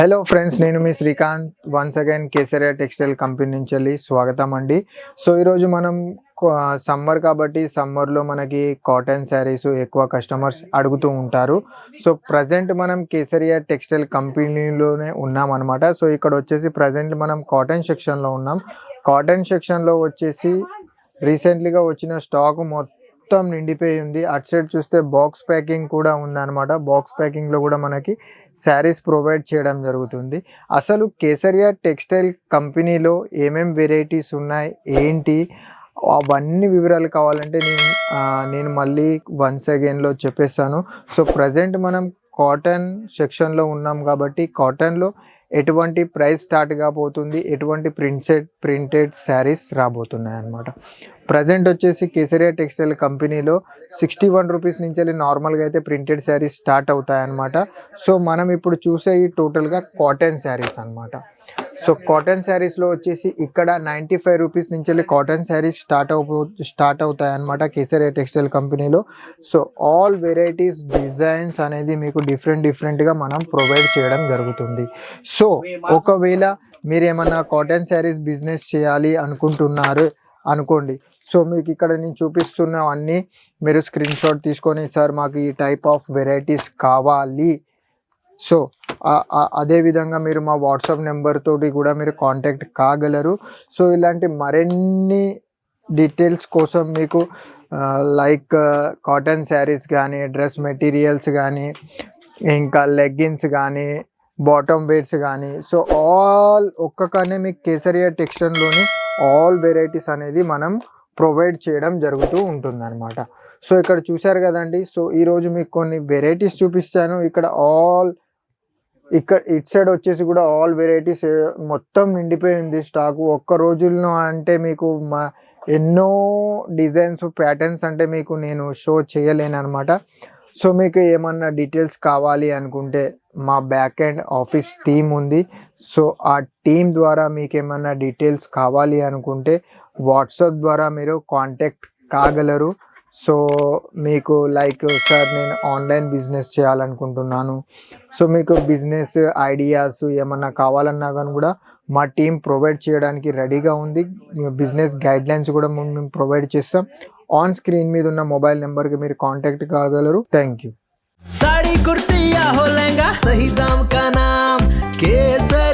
Hello friends నేను మీ Srikanth. Once again Kesariya textile company నుంచి వెళ్ళి స్వాగతం అండి. సో ఈరోజు మనం సమ్మర్ కాబట్టి సమ్మర్లో మనకి కాటన్ శారీస్ ఎక్కువ కస్టమర్స్ అడుగుతూ ఉంటారు. సో ప్రజెంట్ మనం కేసరియా టెక్స్టైల్ కంపెనీలోనే ఉన్నాం అనమాట సో ఇక్కడ వచ్చేసి ప్రజెంట్ మనం కాటన్ సెక్షన్లో ఉన్నాం. కాటన్ సెక్షన్లో వచ్చేసి రీసెంట్లీగా వచ్చిన స్టాక్ మొత్తం మొత్తం నిండిపోయి ఉంది. అటు సైడ్ చూస్తే బాక్స్ ప్యాకింగ్ కూడా ఉందన్నమాట. బాక్స్ ప్యాకింగ్లో కూడా మనకి శారీస్ ప్రొవైడ్ చేయడం జరుగుతుంది. అసలు కేసరియా టెక్స్టైల్ కంపెనీలో ఏమేం వెరైటీస్ ఉన్నాయి? ఏంటి? అవన్నీ వివరాలు కావాలంటే నేను నేను మళ్ళీ వన్స్ అగైన్లో చెప్పేస్తాను. సో ప్రజెంట్ మనం కాటన్ సెక్షన్లో ఉన్నాం కాబట్టి కాటన్లో ఎటువంటి ప్రైస్ స్టార్ట్ కాబోతుంది ఎటువంటి ప్రింటెడ్ ప్రింటెడ్ శారీస్ రాబోతున్నాయి అన్నమాట ప్రజెంట్ వచ్చేసి కేసరియా టెక్స్టైల్ కంపెనీలో సిక్స్టీ వన్ రూపీస్ నుంచి వెళ్ళి నార్మల్గా అయితే ప్రింటెడ్ శారీస్ స్టార్ట్ అవుతాయి అనమాట సో మనం ఇప్పుడు చూసే ఈ టోటల్గా కాటన్ శారీస్ అనమాట సో కాటన్ శారీస్లో వచ్చేసి ఇక్కడ నైంటీ ఫైవ్ రూపీస్ నుంచి వెళ్ళి కాటన్ శారీస్ స్టార్ట్ అవు స్టార్ట్ అవుతాయి అన్నమాట కేసరియా టెక్స్టైల్ కంపెనీలో సో ఆల్ వెరైటీస్ డిజైన్స్ అనేది మీకు డిఫరెంట్ డిఫరెంట్గా మనం ప్రొవైడ్ చేయడం జరుగుతుంది. సో ఒకవేళ మీరు ఏమన్నా కాటన్ శారీస్ బిజినెస్ చేయాలి అనుకుంటున్నారు అనుకోండి. సో మీకు ఇక్కడ నేను చూపిస్తున్న అన్నీ మీరు స్క్రీన్ షాట్ తీసుకొని సార్ మాకు ఈ టైప్ ఆఫ్ వెరైటీస్ కావాలి. సో అదేవిధంగా అదే విధంగా మీరు మా వాట్సాప్ నెంబర్ తోటి కూడా మీరు కాంటాక్ట్ కాగలరు. సో ఇలాంటి మరిన్ని డీటెయిల్స్ కోసం మీకు లైక్ కాటన్ శారీస్ కానీ డ్రెస్ మెటీరియల్స్ కానీ ఇంకా లెగ్గిన్స్ కానీ బాటమ్ వేర్స్ కానీ సో ఆల్ ఒక్కకనే మీకు కేసరియా టెక్స్టైల్లోని ఆల్ వెరైటీస్ అనేది మనం ప్రొవైడ్ చేయడం జరుగుతూ ఉంటుంది సో ఇక్కడ చూశారు కదండి. సో ఈరోజు మీకు కొన్ని వెరైటీస్ చూపిస్తాను. ఇక్కడ ఆల్ ఇక్కడ ఇట్ సైడ్ వచ్చేసి కూడా ఆల్ వెరైటీస్ మొత్తం నిండిపోయింది స్టాక్ ఒక్క రోజుల్లో అంటే మీకు మా ఎన్నో డిజైన్స్ ప్యాటర్న్స్ అంటే మీకు నేను షో చేయలేను అనమాట సో మీకు ఏమన్నా డీటెయిల్స్ కావాలి అనుకుంటే మా బ్యాక్ అండ్ ఆఫీస్ టీమ్ ఉంది. సో ఆ టీం ద్వారా మీకు ఏమన్నా డీటెయిల్స్ కావాలి అనుకుంటే వాట్సాప్ ద్వారా మీరు కాంటాక్ట్ కాగలరు. సో మీకు లైక్ సార్ నేను ఆన్లైన్ బిజినెస్ చేయాలనుకుంటున్నాను సో మీకు బిజినెస్ ఐడియాస్ ఏమన్నా కావాలన్నా కానీ కూడా మా టీం ప్రొవైడ్ చేయడానికి రెడీగా ఉంది బిజినెస్ గైడ్ లైన్స్ కూడా మేము మేము ప్రొవైడ్ చేస్తాం ఆన్ స్క్రీన్ మీద ఉన్న మొబైల్ నెంబర్కి మీరు కాంటాక్ట్ కాగలరు థ్యాంక్ యూ साड़ी कुर्ती या हो लहंगा सही दाम का नाम केसरिया